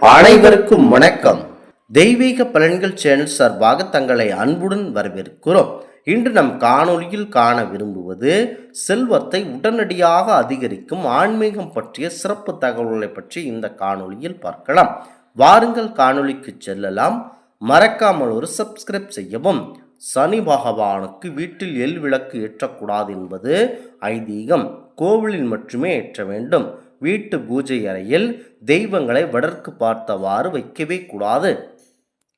அனைவருக்கும் வணக்கம். தெய்வீக பலன்கள் சேனல் சார்பாக தங்களை அன்புடன் வரவேற்கிறோம். இன்று நம் காணொலியில் காண விரும்புவது செல்வத்தை உடனடியாக அதிகரிக்கும் ஆன்மீகம் பற்றிய சிறப்பு தகவல்களை பற்றி இந்த காணொலியில் பார்க்கலாம். வாருங்கள் காணொலிக்கு செல்லலாம். மறக்காமல் ஒரு சப்ஸ்கிரைப் செய்யவும். சனி பகவானுக்கு வீட்டில் எல் விளக்கு ஏற்றக்கூடாது என்பது ஐதீகம். கோவிலில் மட்டுமே ஏற்ற வேண்டும். வீட்டு பூஜை அறையில் தெய்வங்களை வடற்கு பார்த்தவாறு வைக்கவே கூடாது.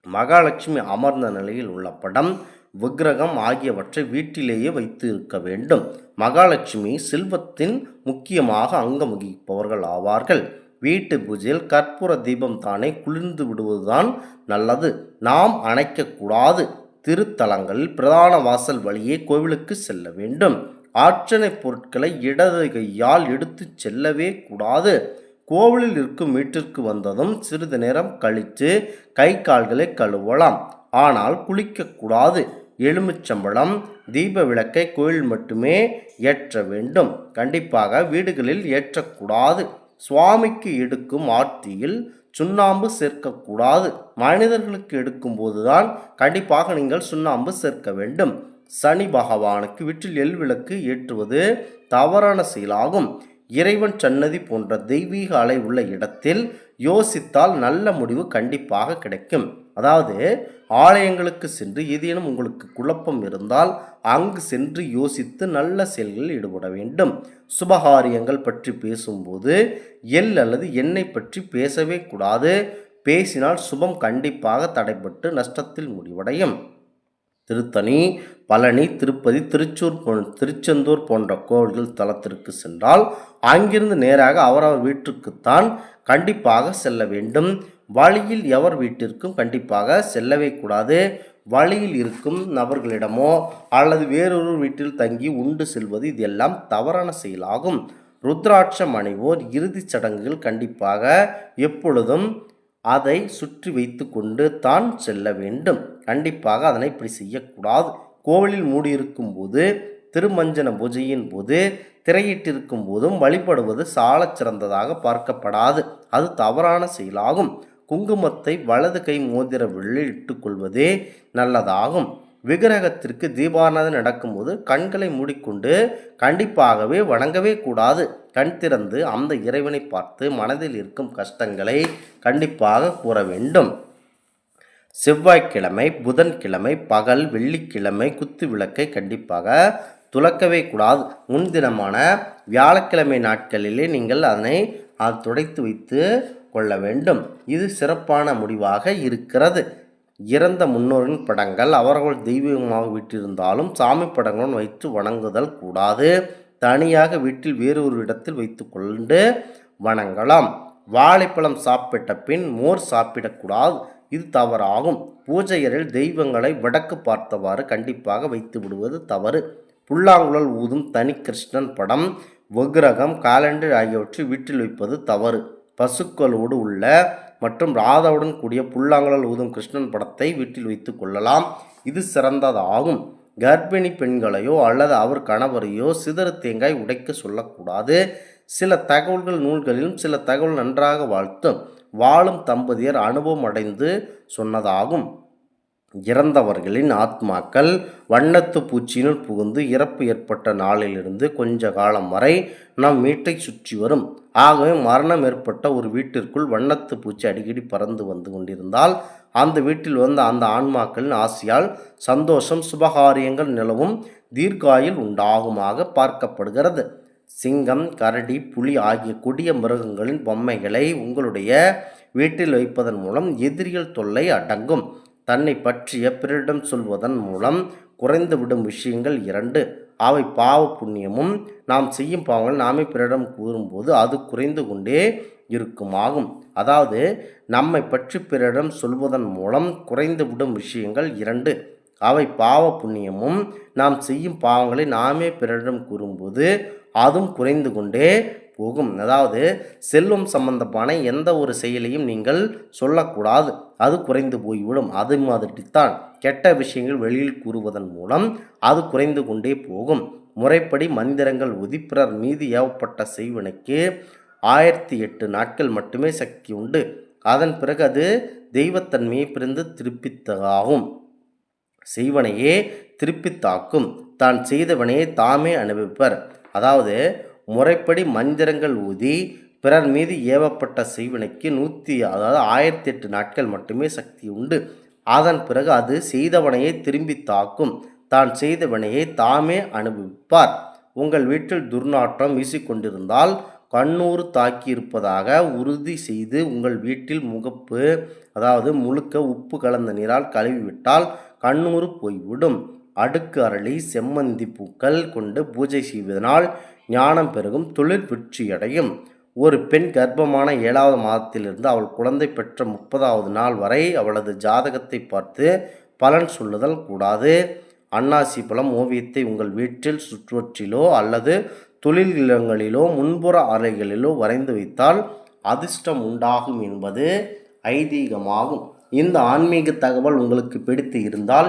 மகாலட்சுமி அமர்ந்த நிலையில் உள்ள படம் விக்கிரகம் ஆகியவற்றை வீட்டிலேயே வைத்து இருக்க வேண்டும். மகாலட்சுமி செல்வத்தின் முக்கியமாக அங்கம் வகிப்பவர்கள் ஆவார்கள். வீட்டு பூஜையில் கற்பூர தீபம் தானே குளிர்ந்து விடுவதுதான் நல்லது. நாம் அணைக்கக்கூடாது திருத்தலங்களில் பிரதான வாசல் வழியே கோவிலுக்கு செல்ல வேண்டும். ஆர்ச்சனை பொருட்களை இடது கையால் எடுத்து செல்லவே கூடாது. கோவிலில் இருக்கும் வீட்டிற்கு வந்ததும் சிறிது நேரம் கழித்து கை கால்களை கழுவலாம். ஆனால் குளிக்கக்கூடாது எலுமிச்சம்பழம் தீப விளக்கை கோயில் மட்டுமே ஏற்ற வேண்டும். கண்டிப்பாக வீடுகளில் ஏற்றக்கூடாது சுவாமிக்கு எடுக்கும் ஆர்த்தியில் சுண்ணாம்பு சேர்க்கக்கூடாது மனிதர்களுக்கு எடுக்கும் போதுதான் கண்டிப்பாக நீங்கள் சுண்ணாம்பு சேர்க்க வேண்டும். சனி பகவானுக்கு வீட்டில் எல் விளக்கு ஏற்றுவது தவறான செயலாகும். இறைவன் சன்னதி போன்ற தெய்வீக அலை உள்ள இடத்தில் யோசித்தால் நல்ல முடிவு கண்டிப்பாக கிடைக்கும். அதாவது ஆலயங்களுக்கு சென்று ஏதேனும் உங்களுக்கு குழப்பம் இருந்தால் அங்கு சென்று யோசித்து நல்ல செயல்களில் ஈடுபட வேண்டும். சுபகாரியங்கள் பற்றி பேசும்போது எள் அல்லது எண்ணெய் பற்றி பேசவே கூடாது. பேசினால் சுபம் கண்டிப்பாக தடைபட்டு நஷ்டத்தில் முடிவடையும். திருத்தணி பழனி திருப்பதி திருச்சூர் போ திருச்செந்தூர் போன்ற கோவில்கள் தலத்திற்கு சென்றால் அங்கிருந்து நேராக அவரவர் வீட்டிற்குத்தான் கண்டிப்பாக செல்ல வேண்டும். வழியில் எவர் வீட்டிற்கும் கண்டிப்பாக செல்லவே கூடாது. வழியில் இருக்கும் நபர்களிடமோ அல்லது வேறொரு வீட்டில் தங்கி உண்டு செல்வது இதெல்லாம் தவறான செயலாகும். ருத்ராட்சம் அணிவோர் இறுதிச் சடங்குகள் கண்டிப்பாக எப்பொழுதும் அதை சுற்றி வைத்து கொண்டு தான் செல்ல வேண்டும். கண்டிப்பாக அதனை இப்படி செய்யக்கூடாது. கோவிலில் மூடியிருக்கும் போது திருமஞ்சன பூஜையின் போது திரையிட்டிருக்கும் போதும் வழிபடுவது சாலச் சிறந்ததாக பார்க்கப்படாது. அது தவறான செயலாகும். குங்குமத்தை வலது கை மோதிர விரலில் இட்டுக்கொள்வதே நல்லதாகும். விக்கிரகத்திற்கு தீபாராதனை நடக்கும்போது கண்களை மூடிக்கொண்டு கண்டிப்பாகவே வணங்கவே கூடாது. கண் திறந்து அந்த இறைவனை பார்த்து மனதில் இருக்கும் கஷ்டங்களை கண்டிப்பாக கூற வேண்டும். செவ்வாய்க்கிழமை புதன்கிழமை பகல் வெள்ளிக்கிழமை குத்து விளக்கை கண்டிப்பாக துலக்கவே கூடாது. முன்தினமான வியாழக்கிழமை நாட்களிலே நீங்கள் அதனை அது துடைத்து வைத்து கொள்ள வேண்டும். இது சிறப்பான முடிவாக இருக்கிறது. இறந்த முன்னோரின் படங்கள். அவர்கள் தெய்வமாக விட்டிருந்தாலும் சாமி படங்களுடன் வைத்து வணங்குதல் கூடாது. தனியாக வீட்டில் வேறொரு இடத்தில் வைத்து கொண்டு வணங்கலாம். வாழைப்பழம் சாப்பிட்ட பின் மோர் சாப்பிடக்கூடாது. இது தவறாகும். பூஜையரில் தெய்வங்களை வடக்கு பார்த்தவாறு கண்டிப்பாக வைத்து விடுவது தவறு. புல்லாங்குழல் ஊதும் தனி கிருஷ்ணன் படம். விக்கிரகம் காலண்டர் ஆகியவற்றை வீட்டில் வைப்பது தவறு. பசுக்களோடு உள்ள மற்றும் ராதாவுடன் கூடிய புல்லாங்குழல் ஊதும் கிருஷ்ணன் படத்தை வீட்டில் வைத்து கொள்ளலாம். இது சிறந்ததாகும். கர்ப்பிணி பெண்களையோ அல்லது அவர் கணவரையோ சிதறு தேங்காய் உடைக்க சொல்லக்கூடாது. சில தகவல்கள் நூல்களிலும் சில தகவல் நன்றாக வாழ்த்தும். வாழும் தம்பதியர் அனுபவம் அடைந்து சொன்னதாகும். இறந்தவர்களின் ஆத்மாக்கள் வண்ணத்து பூச்சியினுள் புகுந்து இறப்பு ஏற்பட்ட நாளிலிருந்து கொஞ்ச காலம் வரை நம் வீட்டை சுற்றி வரும். ஆகவே மரணம் ஏற்பட்ட ஒரு வீட்டிற்குள் வண்ணத்து பூச்சி அடிக்கடி பறந்து வந்து கொண்டிருந்தால் அந்த வீட்டில் வந்த அந்த ஆன்மாக்களின் ஆசையால் சந்தோஷம் சுபகாரியங்கள் நிலவும் தீர்க்காயில் உண்டாகுமாக பார்க்கப்படுகிறது. சிங்கம் கரடி புலி ஆகிய கொடிய மிருகங்களின் பொம்மைகளை உங்களுடைய வீட்டில் வைப்பதன் மூலம் எதிரிகள் தொல்லை அடங்கும். தன்னை பற்றிய பிறரிடம் சொல்வதன் மூலம் குறைந்துவிடும் விஷயங்கள் இரண்டு. அவை பாவ புண்ணியமும் நாம் செய்யும் பாவங்கள் நாமே பிறரிடம் கூறும்போது அது குறைந்து கொண்டே இருக்குமாகும். அதாவது நம்மை பற்றி பிறரிடம் சொல்வதன் மூலம் குறைந்துவிடும் விஷயங்கள் இரண்டு. அவை பாவ புண்ணியமும் நாம் செய்யும் பாவங்களை நாமே பிறரிடம் கூறும்போது அதுவும் குறைந்து கொண்டே போகும். அதாவது செல்வம் சம்பந்தமான எந்த ஒரு செயலையும் நீங்கள் சொல்லக்கூடாது. அது குறைந்து போய்விடும். அது மாதிரித்தான் கெட்ட விஷயங்கள் வெளியில் கூறுவதன் மூலம் அது குறைந்து கொண்டே போகும். முறைப்படி மந்திரங்கள் ஒதி பிறர் மீது ஏவப்பட்ட செய்வனுக்கு ஆயிரத்தி எட்டு நாட்கள் மட்டுமே சக்தி உண்டு. அதன் பிறகு அது தெய்வத்தன்மையை பிறந்து திருப்பித்ததாகும். செய்வனையே திருப்பித்தாக்கும். தான் செய்தவனையே தாமே அனுபவிப்பர். அதாவது முறைப்படி மந்திரங்கள் ஊதி பிறர் மீது ஏவப்பட்ட செய்வினைக்கு நூற்றி அதாவது ஆயிரத்தி எட்டு நாட்கள் மட்டுமே சக்தி உண்டு. அதன் பிறகு அது செய்தவனையே திரும்பி தாக்கும். தான் செய்தவனையே தாமே அனுபவிப்பார். உங்கள் வீட்டில் துர்நாற்றம் வீசிக்கொண்டிருந்தால் கண்ணூறு தாக்கியிருப்பதாக உறுதி செய்து உங்கள் வீட்டில் முகப்பு அதாவது முழுக்க உப்பு கலந்த நீரால் கழுவிவிட்டால் கண்ணூறு போய்விடும். அடுக்கு அரளி செம்மந்தி பூக்கள் கொண்டு பூஜை செய்வதனால் ஞானம் பெருகும் தொழில் வெற்றியடையும். ஒரு பெண் கர்ப்பமான ஏழாவது மாதத்திலிருந்து அவள் குழந்தை பெற்ற முப்பதாவது நாள் வரை அவளது ஜாதகத்தை பார்த்து பலன் சொல்லுதல் கூடாது. அன்னாசி பழம் ஓவியத்தை உங்கள் வீட்டில் சுற்றுவற்றிலோ அல்லது தொழில் இல்லங்களிலோ முன்புற அறைகளிலோ வரைந்து வைத்தால் அதிர்ஷ்டம் உண்டாகும் என்பது ஐதீகமாகும். இந்த ஆன்மீக தகவல் உங்களுக்கு பிடித்து இருந்தால்